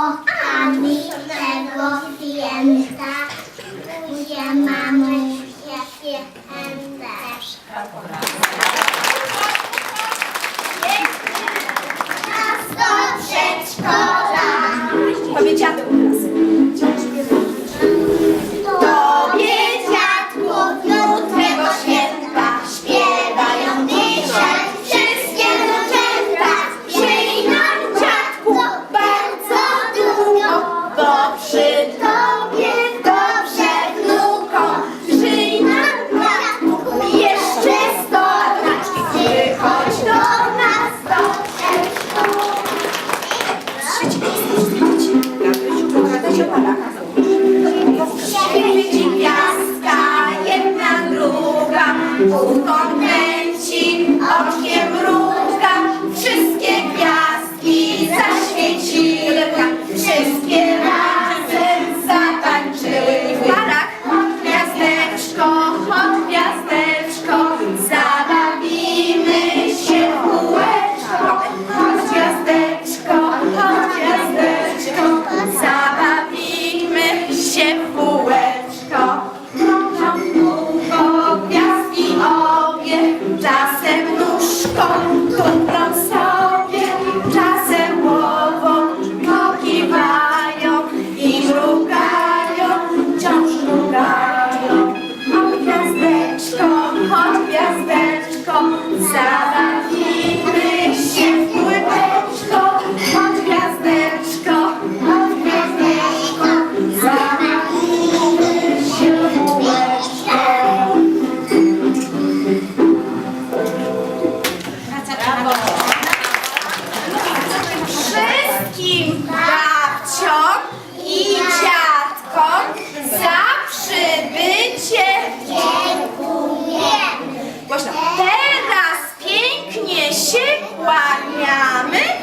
oczami tego klienta. Buzie mamusia klienta. Nas do przedszkola. Powiedziadło. 先跑男 careful. Wszystkim babciom i dziadkom za przybycie dziękuję. Głośno. Teraz pięknie się kłaniamy.